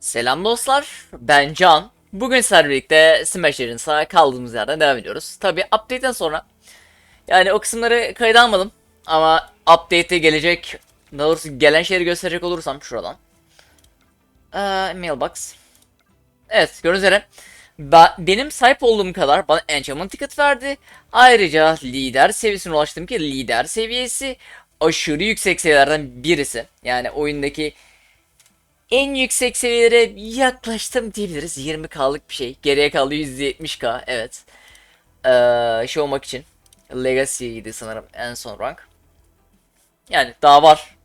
Selam dostlar, ben Can. Bugün sizlerle birlikte Smash Legends'a kaldığımız yerden devam ediyoruz. Tabi update'den sonra yani o kısımları kayda almadım ama update'e gelecek daha doğrusu gelen şeyleri gösterecek olursam şuradan. Ee, mailbox. Evet gördüğünüz üzere ben, benim sahip olduğum kadar bana enchantment ticket verdi. Ayrıca lider seviyesine ulaştım ki lider seviyesi aşırı yüksek seviyelerden birisi. Yani oyundaki en yüksek seviyelere yaklaştım diyebiliriz. 20k'lık bir şey. Geriye kaldı %70k. Evet. Ee, şey olmak için. Legacy'ydi sanırım en son rank. Yani daha var.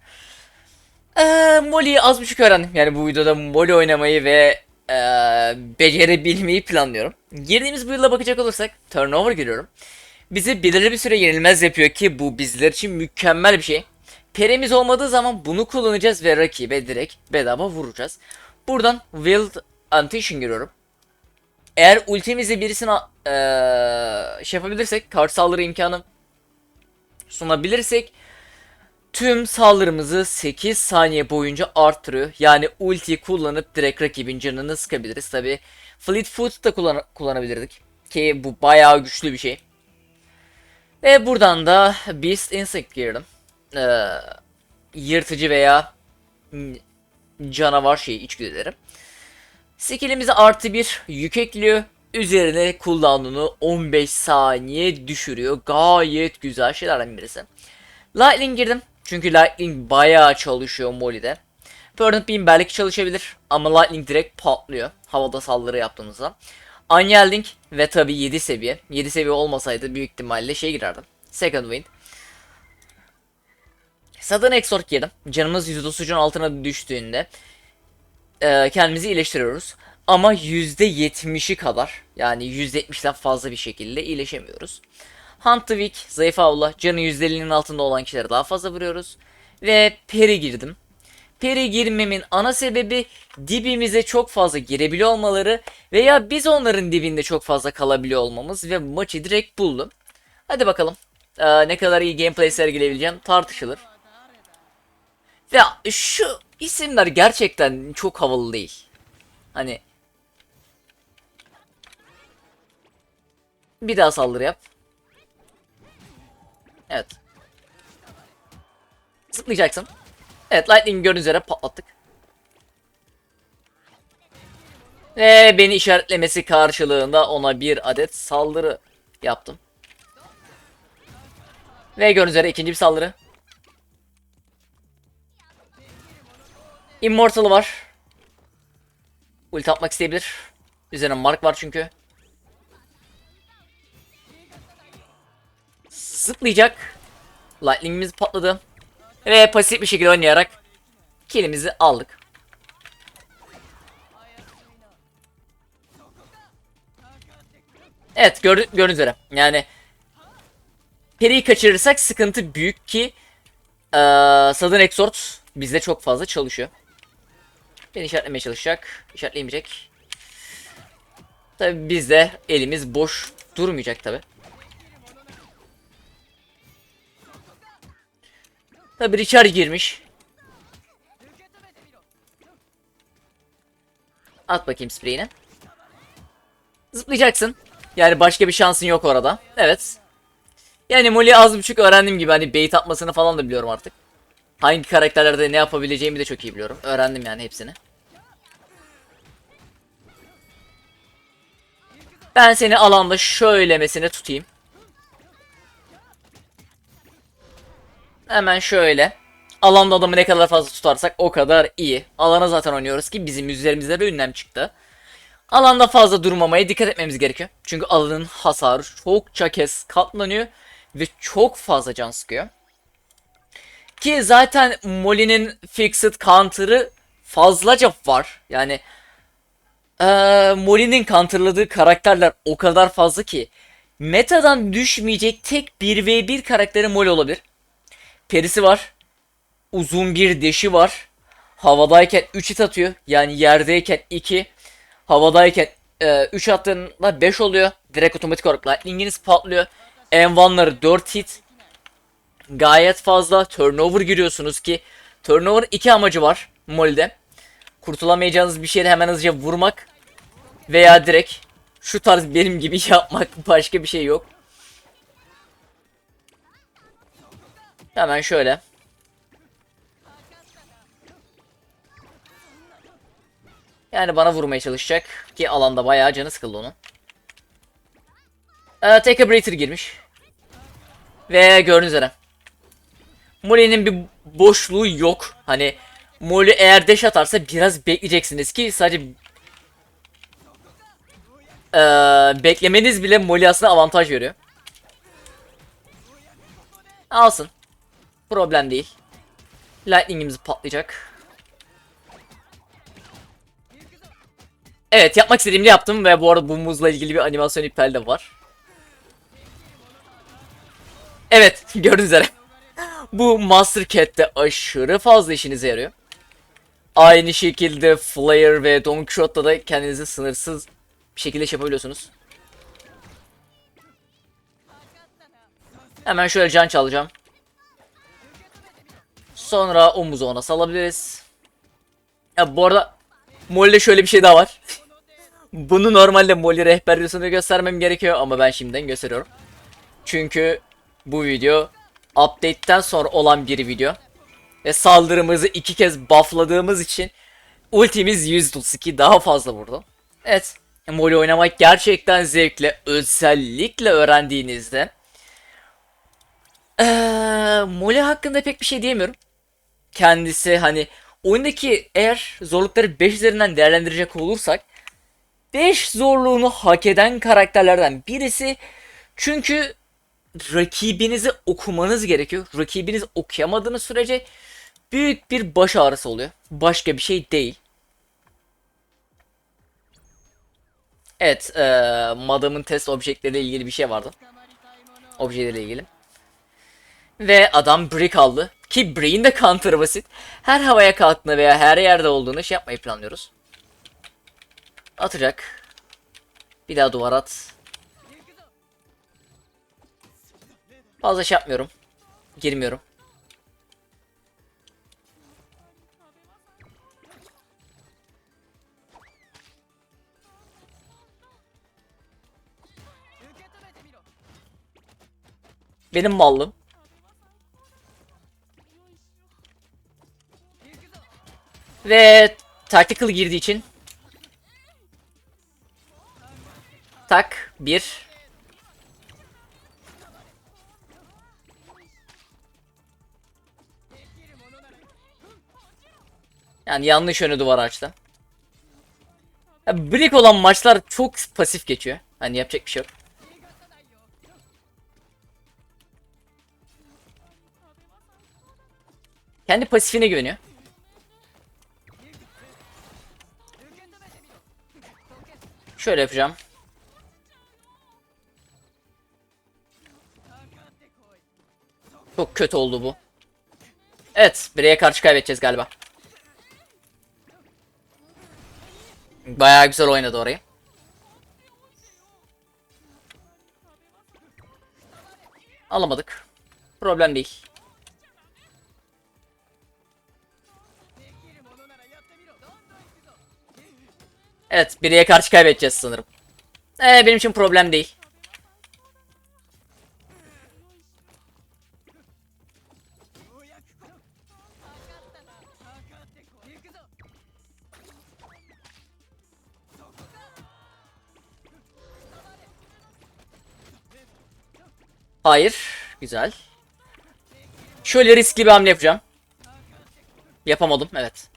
Ee, Molly'yi az buçuk öğrendim. Yani bu videoda Molly oynamayı ve ee, becerebilmeyi planlıyorum. Girdiğimiz bu yıla bakacak olursak turnover giriyorum. Bizi belirli bir süre yenilmez yapıyor ki bu bizler için mükemmel bir şey. Peremiz olmadığı zaman bunu kullanacağız ve rakibe direkt bedava vuracağız. Buradan Wild Antation giriyorum. Eğer ultimizle birisine eee şey yapabilirsek, kart saldırı imkanı sunabilirsek tüm saldırımızı 8 saniye boyunca arttırıyor. Yani ulti kullanıp direkt rakibin canını sıkabiliriz. Tabi Fleet Foot da kullan kullanabilirdik. Ki bu bayağı güçlü bir şey. Ve buradan da Beast Instinct girdim. Ee, yırtıcı veya canavar şeyi içgüdülerim. Skillimize artı bir yük ekliyor. Üzerine cooldown'unu 15 saniye düşürüyor. Gayet güzel şeylerden birisi. Lightning girdim. Çünkü Lightning bayağı çalışıyor Molly'de. Burning Beam belki çalışabilir ama Lightning direkt patlıyor havada saldırı yaptığımızda. Unyielding ve tabi 7 seviye. 7 seviye olmasaydı büyük ihtimalle şey girerdim. Second Wind. Sudden Exort girdim. Canımız %30'un altına düştüğünde e, kendimizi iyileştiriyoruz. Ama %70'i kadar yani %70'den fazla bir şekilde iyileşemiyoruz. Hunt the Weak, zayıf avla, canı %50'nin altında olan kişilere daha fazla vuruyoruz. Ve Peri girdim. Peri girmemin ana sebebi dibimize çok fazla girebiliyor olmaları veya biz onların dibinde çok fazla kalabiliyor olmamız ve maçı direkt buldum. Hadi bakalım. Ee, ne kadar iyi gameplay sergileyebileceğim tartışılır. Ve şu isimler gerçekten çok havalı değil. Hani bir daha saldırı yap. Evet. Zıplayacaksın. Evet Lightning gördüğünüz üzere patlattık. Ve beni işaretlemesi karşılığında ona bir adet saldırı yaptım. Ve gördüğünüz üzere ikinci bir saldırı. Immortal var. Ulti atmak isteyebilir. Üzerine mark var çünkü. Zıplayacak. Lightning'imiz patladı. Ve pasif bir şekilde oynayarak killimizi aldık. Evet gördü, gördüğünüz üzere. Yani Peri'yi kaçırırsak sıkıntı büyük ki ee, Sudden Exort bizde çok fazla çalışıyor. Beni işaretlemeye çalışacak. İşaretleyemeyecek. Tabi bizde elimiz boş durmayacak tabi. Tabi Richard girmiş. At bakayım spreyini. Zıplayacaksın. Yani başka bir şansın yok orada. Evet. Yani Molly az buçuk öğrendiğim gibi hani bait atmasını falan da biliyorum artık. Hangi karakterlerde ne yapabileceğimi de çok iyi biliyorum. Öğrendim yani hepsini. Ben seni alanda şöylemesine tutayım. Hemen şöyle. Alanda adamı ne kadar fazla tutarsak o kadar iyi. Alana zaten oynuyoruz ki bizim üzerimizde bir ünlem çıktı. Alanda fazla durmamaya dikkat etmemiz gerekiyor. Çünkü alanın hasarı çokça kez katlanıyor ve çok fazla can sıkıyor. Ki zaten Molly'nin Fixed Counter'ı fazlaca var. Yani ee, Molly'nin counterladığı karakterler o kadar fazla ki metadan düşmeyecek tek 1v1 karakteri Molly olabilir. Perisi var. Uzun bir deşi var. Havadayken 3 hit atıyor. Yani yerdeyken 2. Havadayken e, 3 attığında 5 oluyor. Direkt otomatik olarak lightning'iniz patlıyor. M1'ları 4 hit. Gayet fazla turnover giriyorsunuz ki turnover iki amacı var Molly'de. kurtulamayacağınız bir şeyi hemen hızlıca vurmak veya direkt şu tarz benim gibi yapmak başka bir şey yok. Hemen şöyle. Yani bana vurmaya çalışacak ki alanda bayağı canı sıkıldı onun. Ee, Take a Breather girmiş. Ve gördüğünüz üzere. Molly'nin bir boşluğu yok. Hani Molly eğer dash atarsa biraz bekleyeceksiniz ki sadece ee, beklemeniz bile Molly aslında avantaj veriyor. Alsın. Problem değil. Lightning'imiz patlayacak. Evet yapmak istediğimde yaptım ve bu arada bu ilgili bir animasyon iptal de var. Evet gördüğünüz üzere. Bu Master Cat'te aşırı fazla işinize yarıyor. Aynı şekilde Flare ve Don Quixote'da da kendinizi sınırsız bir şekilde şey yapabiliyorsunuz. Hemen şöyle can çalacağım. Sonra omuzu ona salabiliriz. Ya bu arada Molly'de şöyle bir şey daha var. Bunu normalde Molly rehber göstermem gerekiyor ama ben şimdiden gösteriyorum. Çünkü bu video update'ten sonra olan bir video. Ve saldırımızı iki kez buffladığımız için ultimiz 132 daha fazla vurdu. Evet. Molly oynamak gerçekten zevkli. Özellikle öğrendiğinizde. Ee, Molly hakkında pek bir şey diyemiyorum. Kendisi hani oyundaki eğer zorlukları 5 üzerinden değerlendirecek olursak 5 zorluğunu hak eden karakterlerden birisi. Çünkü rakibinizi okumanız gerekiyor. Rakibiniz okuyamadığınız sürece büyük bir baş ağrısı oluyor. Başka bir şey değil. Evet, e, Madam'ın test objekleriyle ilgili bir şey vardı. Objeleriyle ilgili. Ve adam brick aldı. Ki brick'in de counter'ı basit. Her havaya kalktığında veya her yerde olduğunu şey yapmayı planlıyoruz. Atacak. Bir daha duvar at. Fazla şey yapmıyorum. Girmiyorum. Benim mallım. Ve tactical girdiği için tak bir Yani yanlış yöne duvar açtı. Ya, break olan maçlar çok pasif geçiyor. Hani yapacak bir şey yok. Kendi pasifine güveniyor. Şöyle yapacağım. Çok kötü oldu bu. Evet, bireye karşı kaybedeceğiz galiba. Bayağı güzel oynadı orayı. Alamadık. Problem değil. Evet, biriye karşı kaybedeceğiz sanırım. Ee, benim için problem değil. Hayır. Güzel. Şöyle riskli bir hamle yapacağım. Yapamadım, evet.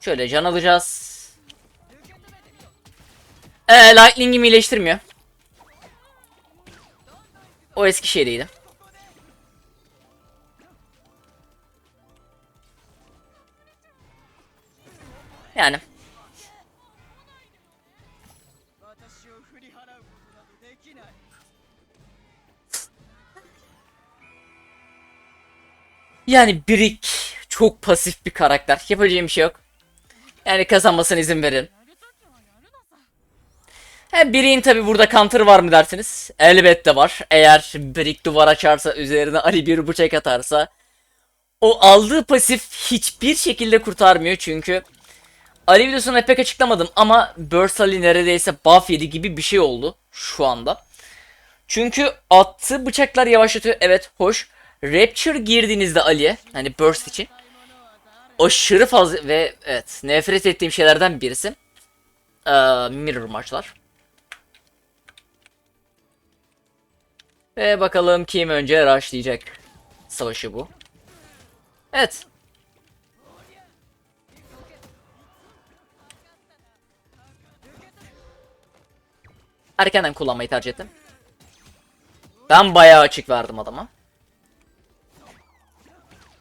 Şöyle can alacağız. Ee, Lightning'imi iyileştirmiyor. O eski şeydeydi. Yani. Yani Brick çok pasif bir karakter. Yapacağım bir şey yok. Yani kazanmasına izin verin. He Brick'in tabi burada counter var mı dersiniz? Elbette var. Eğer Brick duvar açarsa üzerine Ali bir bıçak atarsa o aldığı pasif hiçbir şekilde kurtarmıyor çünkü Ali videosunda pek açıklamadım ama Burst Ali neredeyse buff yedi gibi bir şey oldu şu anda. Çünkü attığı bıçaklar yavaşlatıyor. Evet hoş. Rapture girdiğinizde Ali'ye hani Burst için aşırı fazla ve evet nefret ettiğim şeylerden birisi ee, mirror maçlar. Ve bakalım kim önce rushlayacak savaşı bu. Evet. Erkenden kullanmayı tercih ettim. Ben bayağı açık verdim adama.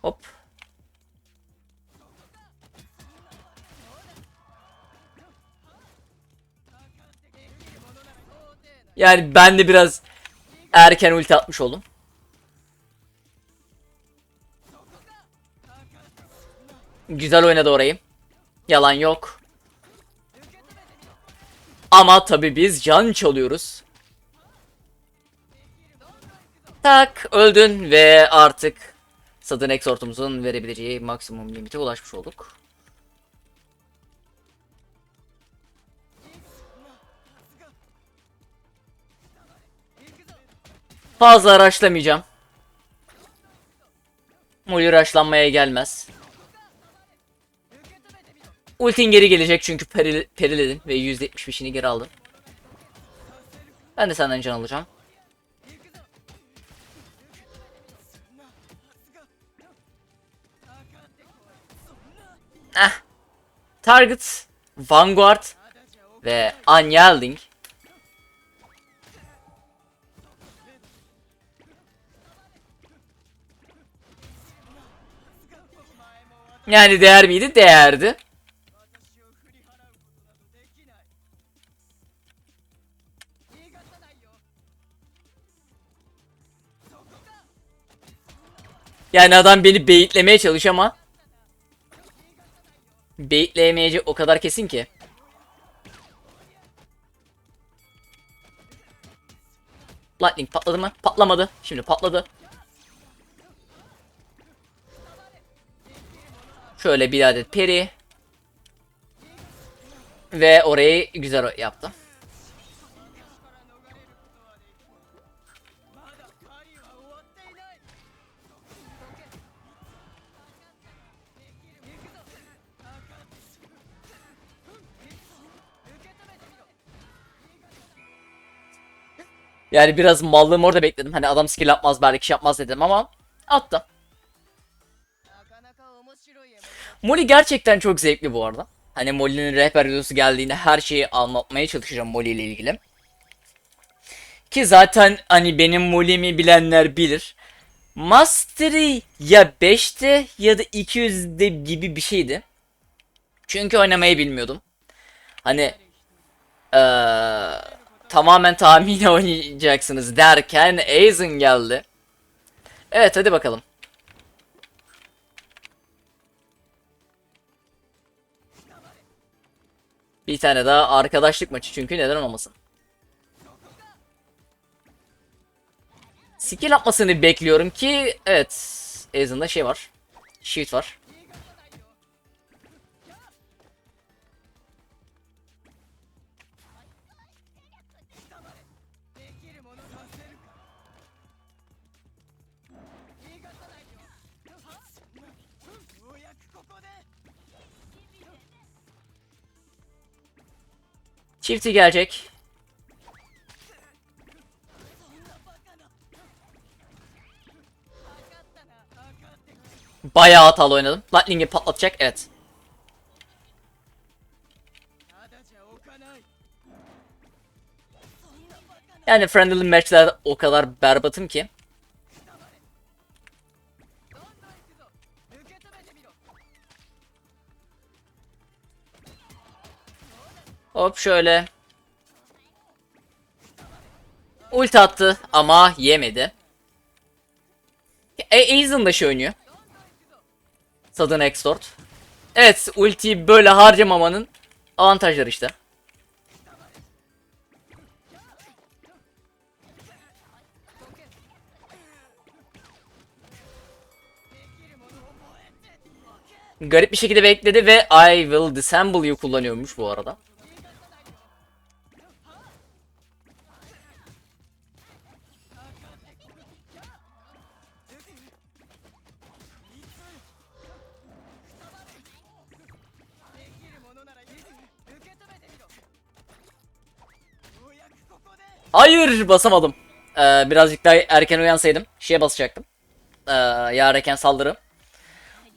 Hop. Yani ben de biraz erken ulti atmış oldum. Güzel oynadı orayı. Yalan yok. Ama tabi biz can çalıyoruz. Tak öldün ve artık Sudden Exhort'umuzun verebileceği maksimum limite ulaşmış olduk. Fazla araçlamayacağım. Molly araçlanmaya gelmez. Ultin geri gelecek çünkü peril, periledin ve %75'ini geri aldın. Ben de senden can alacağım. Target, Vanguard ve Unyielding. Yani değer miydi? Değerdi. Yani adam beni beyitlemeye çalış ama Baitleyemeyecek o kadar kesin ki. Lightning patladı mı? Patlamadı. Şimdi patladı. Şöyle bir adet peri. Ve orayı güzel yaptı. Yani biraz mallığımı orada bekledim. Hani adam skill atmaz belki şey yapmaz dedim ama attı. Molly gerçekten çok zevkli bu arada. Hani Molly'nin rehber videosu geldiğinde her şeyi anlatmaya çalışacağım Molly ile ilgili. Ki zaten hani benim Molly'mi bilenler bilir. Mastery ya 5'te ya da 200'de gibi bir şeydi. Çünkü oynamayı bilmiyordum. Hani ee, tamamen tahmini oynayacaksınız derken Aizen geldi. Evet hadi bakalım. Bir tane daha arkadaşlık maçı çünkü neden olmasın. Skill atmasını bekliyorum ki evet Aizen'da şey var. Shift var. Çifti gelecek. Bayağı hatalı oynadım. Lightning'i patlatacak. Evet. Yani friendly matchler o kadar berbatım ki. Hop şöyle. Ulti attı ama yemedi. E Aizen da şey oynuyor. Sudden Extort. Evet ultiyi böyle harcamamanın avantajları işte. Garip bir şekilde bekledi ve I will disassemble you kullanıyormuş bu arada. Hayır basamadım. Ee, birazcık daha erken uyansaydım şeye basacaktım. Ee, yağar erken saldırı.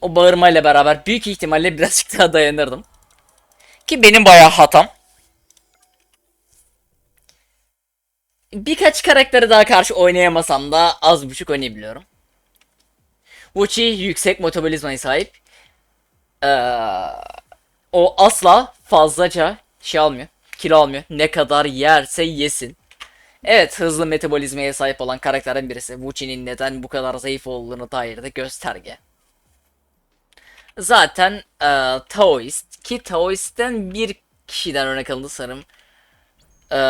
O bağırmayla beraber büyük ihtimalle birazcık daha dayanırdım. Ki benim bayağı hatam. Birkaç karakteri daha karşı oynayamasam da az buçuk oynayabiliyorum. Wuchi yüksek metabolizmaya sahip. Ee, o asla fazlaca şey almıyor. Kilo almıyor. Ne kadar yerse yesin. Evet hızlı metabolizmaya sahip olan karakterden birisi. Wuchi'nin neden bu kadar zayıf olduğunu dair de gösterge. Zaten e, Taoist ki Taoist'ten bir kişiden örnek alındı sanırım. E,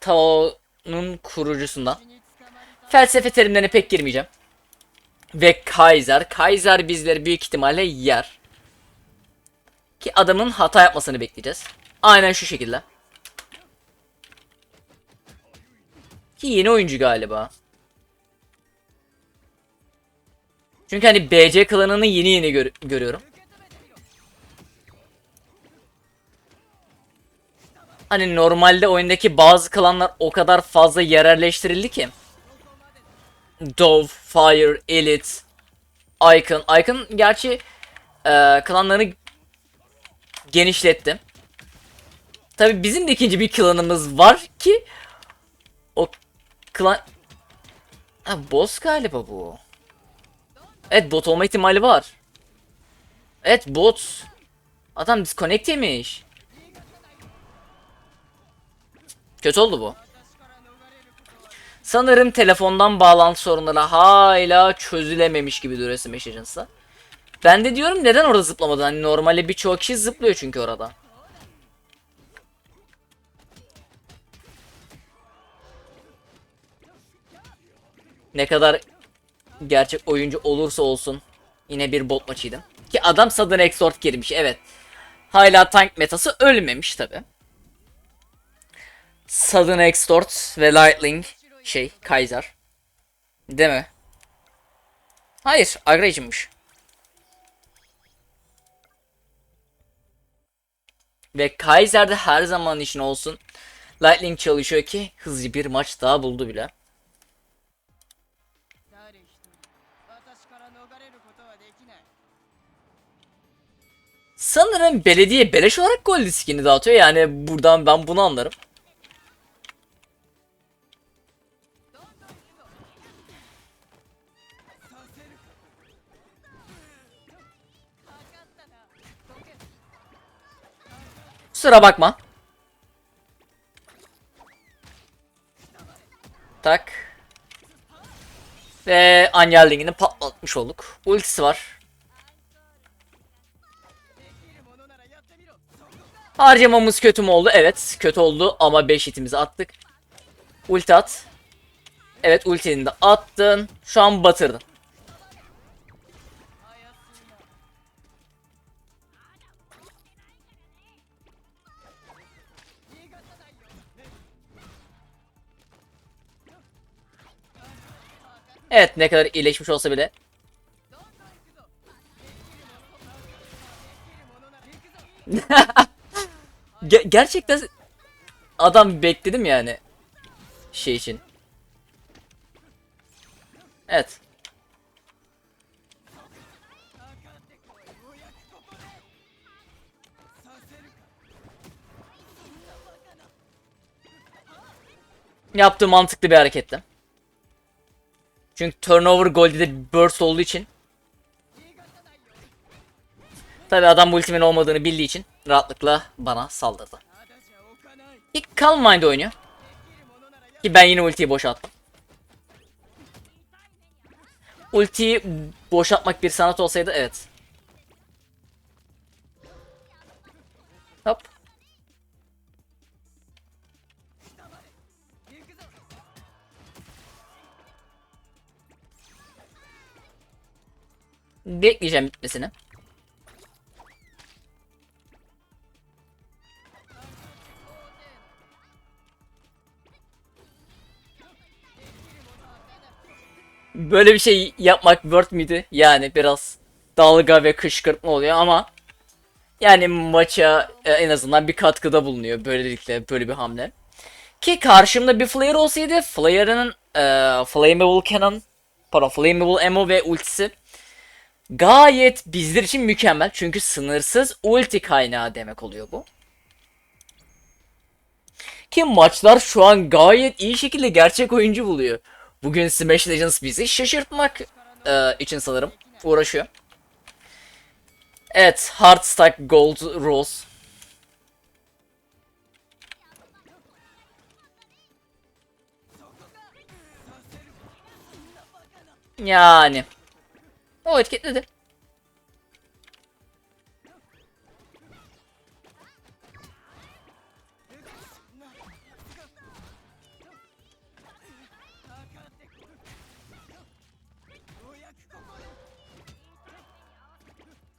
Tao'nun kurucusundan. Felsefe terimlerine pek girmeyeceğim. Ve Kaiser. Kaiser bizleri büyük ihtimalle yer. Ki adamın hata yapmasını bekleyeceğiz. Aynen şu şekilde. Ki yeni oyuncu galiba. Çünkü hani BC klanını yeni yeni gör- görüyorum. Hani normalde oyundaki bazı klanlar o kadar fazla yerelleştirildi ki. Dove, Fire, Elite, Icon. Icon gerçi e, klanlarını genişletti. Tabi bizim de ikinci bir klanımız var ki o klan... Ha, boss galiba bu. Evet bot olma ihtimali var. Evet bot. Adam disconnect yemiş. Kötü oldu bu. Sanırım telefondan bağlantı sorunları hala çözülememiş gibi duruyor Smash Agents'a. Ben de diyorum neden orada zıplamadı? Hani normalde birçok kişi zıplıyor çünkü orada. Ne kadar gerçek oyuncu olursa olsun yine bir bot maçıydı. Ki adam Sudden Exort girmiş evet. Hala tank metası ölmemiş tabi. Sudden Extort ve Lightning şey Kaiser. Değil mi? Hayır, Aggression'mış. Ve Kaiser'de her zaman için olsun Lightning çalışıyor ki hızlı bir maç daha buldu bile. Sanırım belediye beleş olarak gol diskini dağıtıyor yani buradan ben bunu anlarım. Kusura bakma. Tak. Ve Anyaling'ini patlatmış olduk. Ultisi var. Harcamamız kötü mü oldu? Evet kötü oldu ama 5 hitimizi attık. Ulti at. Evet ultini de attın. Şu an batırdın. Evet ne kadar iyileşmiş olsa bile. Ge- gerçekten adam bekledim yani şey için. Evet. Yaptığı mantıklı bir hareketti. Çünkü turnover golde de burst olduğu için. Tabi adam bu ultimin olmadığını bildiği için rahatlıkla bana saldırdı. Ki Calm Mind oynuyor. Ki ben yine ultiyi boşalttım. Ultiyi boşaltmak bir sanat olsaydı evet. Hop. Bekleyeceğim bitmesini. Böyle bir şey yapmak worth miydi? Yani biraz dalga ve kışkırtma oluyor ama yani maça e, en azından bir katkıda bulunuyor böylelikle böyle bir hamle. Ki karşımda bir Flare olsaydı Flare'ın e, Flammable Cannon, pardon Flammable Ammo ve ultisi gayet bizler için mükemmel. Çünkü sınırsız ulti kaynağı demek oluyor bu. Ki maçlar şu an gayet iyi şekilde gerçek oyuncu buluyor. Bugün Smash Legends bizi şaşırtmak e, için sanırım uğraşıyor. Evet, Hardstack Gold Rose. Yani. O etiketledi.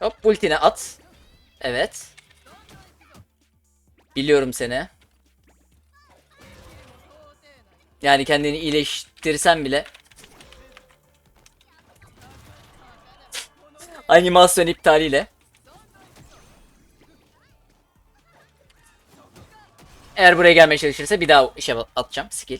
Hop ultine at. Evet. Biliyorum seni. Yani kendini iyileştirsen bile. Animasyon iptaliyle. Eğer buraya gelmeye çalışırsa bir daha işe atacağım skill.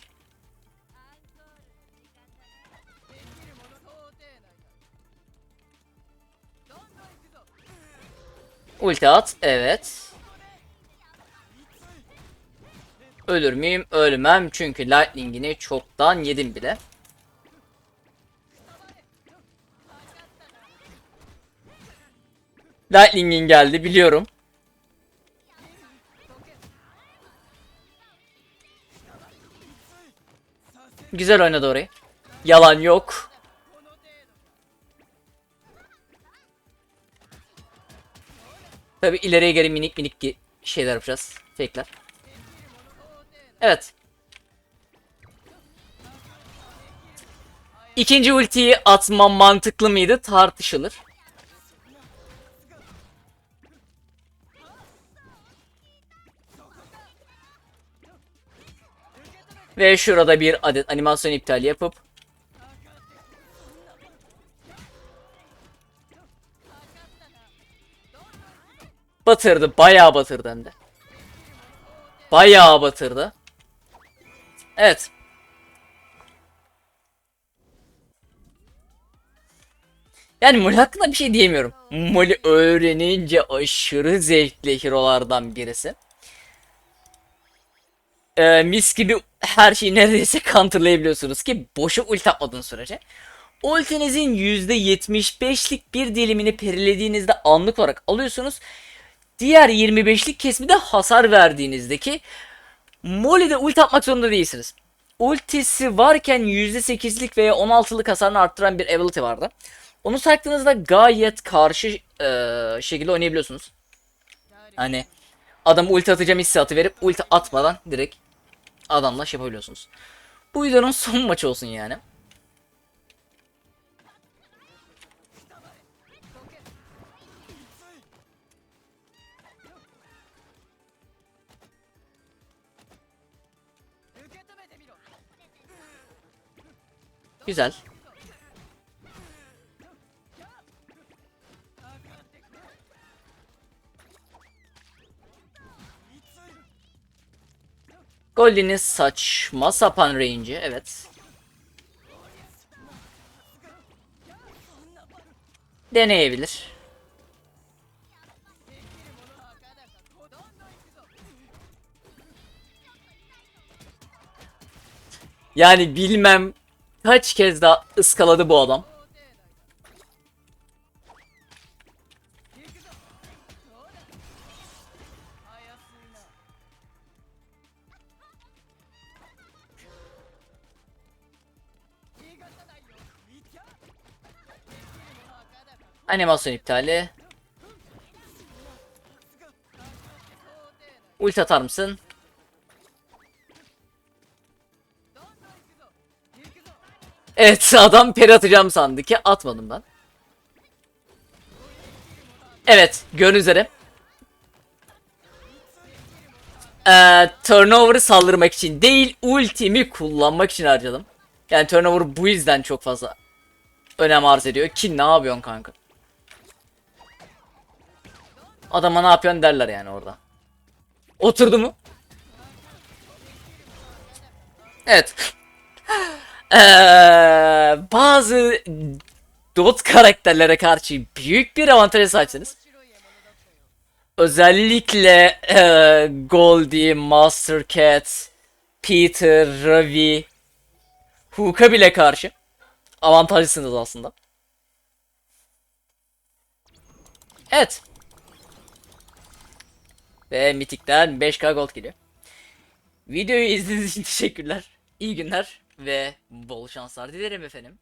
Ulti at. Evet. Ölür müyüm? Ölmem. Çünkü Lightning'ini çoktan yedim bile. Lightning'in geldi biliyorum. Güzel oynadı orayı. Yalan yok. Tabi ileriye geri minik minik şeyler yapacağız. Fake'ler. Evet. İkinci ultiyi atmam mantıklı mıydı tartışılır. Ve şurada bir adet animasyon iptali yapıp batırdı. Bayağı batırdı hem de. Bayağı batırdı. Evet. Yani Molly hakkında bir şey diyemiyorum. Molly öğrenince aşırı zevkli hero'lardan birisi. Ee, mis gibi her şeyi neredeyse counterlayabiliyorsunuz ki boşa ulti atmadığın sürece. Ultinizin %75'lik bir dilimini perilediğinizde anlık olarak alıyorsunuz. Diğer 25'lik kesimi de hasar verdiğinizdeki Molly'de ulti atmak zorunda değilsiniz. Ultisi varken %8'lik veya 16'lık hasarını arttıran bir ability vardı. Onu taktığınızda gayet karşı eee, şekilde oynayabiliyorsunuz. Hani adam ulti atacağım hissiyatı verip ulti atmadan direkt adamla şey yapabiliyorsunuz. Bu videonun son maçı olsun yani. Güzel. Goldie'nin saçma sapan range'i evet. Deneyebilir. Yani bilmem kaç kez daha ıskaladı bu adam. Animasyon iptali. Ulti atar mısın? Evet adam peri atacağım sandı ki atmadım ben. Evet, gördüğünüz üzere. Ee, turnover'ı saldırmak için değil, ultimi kullanmak için harcadım. Yani turnover bu yüzden çok fazla önem arz ediyor. Ki ne yapıyorsun kanka? Adama ne yapıyorsun derler yani orada. Oturdu mu? Evet. Ee, bazı dot karakterlere karşı büyük bir avantaja sahipsiniz. Özellikle ee, Goldie, Master Cat, Peter, Ravi, Hook'a bile karşı avantajlısınız aslında. Evet. Ve Mythic'ten 5k gold geliyor. Videoyu izlediğiniz için teşekkürler. İyi günler ve bol şanslar dilerim efendim.